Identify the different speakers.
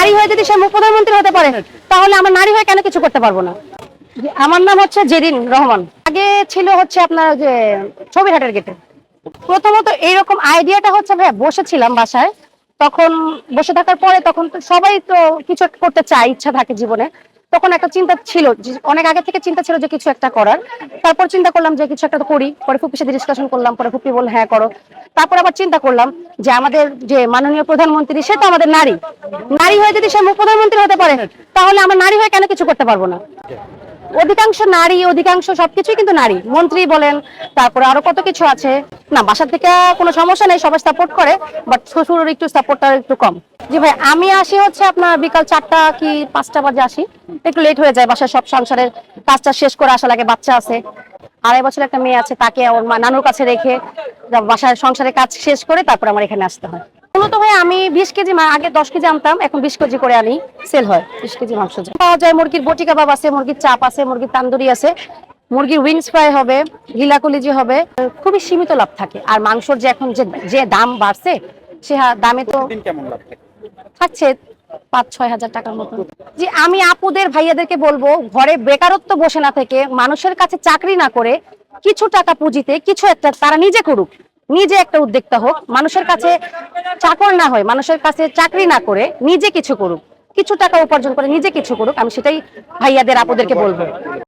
Speaker 1: নারী হয়ে যদি সে প্রধানমন্ত্রী হতে পারে, তাহলে আমার নারী হয়ে কেন কিছু করতে পারব না? আমার নাম হচ্ছে জেরিন রহমান। আগে ছিল হচ্ছে আপনার যে ছবিহাটের গেটে। প্রথমত এইরকম আইডিয়াটা হচ্ছে ভাই বসেছিলাম বাসায়। তখন বসে থাকার পরে তখন সবাই তো কিছু করতে চায়, ইচ্ছা থাকে জীবনে। তখন একটা চিন্তা ছিল অনেক আগে থেকে চিন্তা ছিল যে কিছু একটা করার। তারপর চিন্তা করলাম যে কিছু একটা তো করি। পরে ফুপির সাথে ডিসকাশন করলাম, পরে ফুপি বল হ্যাঁ করো। তারপর আবার চিন্তা করলাম যে, আমাদের যে মাননীয় প্রধানমন্ত্রী, সে তো আমাদের নারী। নারী হয়ে যদি সে প্রধানমন্ত্রী হতে পারে, তাহলে আমরা নারী হয়ে কেন কিছু করতে পারব না? অধিকাংশ নারী, অধিকাংশ সবকিছুই কিন্তু নারী। মন্ত্রী বলেন, তারপরে আরও কত কিছু আছে। না বাসা থেকে কোনো সমস্যা নেই, সবাই সাপোর্ট করে বাট শ্বশুরের একটু সাপোর্টটা একটু কম। জি ভাই, আমি আসি হচ্ছে আপনার বিকাল চারটা কি পাঁচটা বাজে আসি। একটু লেট হয়ে যায় বাসায় সব সংসারের কাজটা শেষ করে আসা লাগে, বাচ্চা আছে। আড়াই বছর একটা মেয়ে আছে, তাকে মা নানুর কাছে রেখে বাসায় সংসারের কাজ শেষ করে তারপর আমার এখানে আসতে হয়। মূলত ভাই আমি বিশ কেজি আগে দশ কেজি আনতাম এখন বিশ কেজি করে আনি সেল হয় বিশ কেজি মাংস পাওয়া যায় মুরগির বটি কাবাব আছে মুরগির চাপ আছে মুরগির তান্দুরি আছে মুরগির উইংস ফ্রাই হবে গিলা কলিজি হবে খুবই সীমিত লাভ থাকে। আর মাংসর যে এখন যে দাম বাড়ছে সে দামে তো থাকছে পাঁচ ছয় হাজার টাকার মতো যে আমি আপুদের ভাইয়াদেরকে বলব ঘরে বেকারত্ব বসে না থেকে মানুষের কাছে চাকরি না করে কিছু টাকা পুঁজিতে কিছু একটা তারা নিজে করুক। নিজে একটা উদ্যোক্তা হোক, মানুষের কাছে চাকর না হয়, মানুষের কাছে চাকরি না করে নিজে কিছু করুক, কিছু টাকা উপার্জন করে নিজে কিছু করুক, আমি সেটাই ভাইয়াদের, আপদেরকে বলব।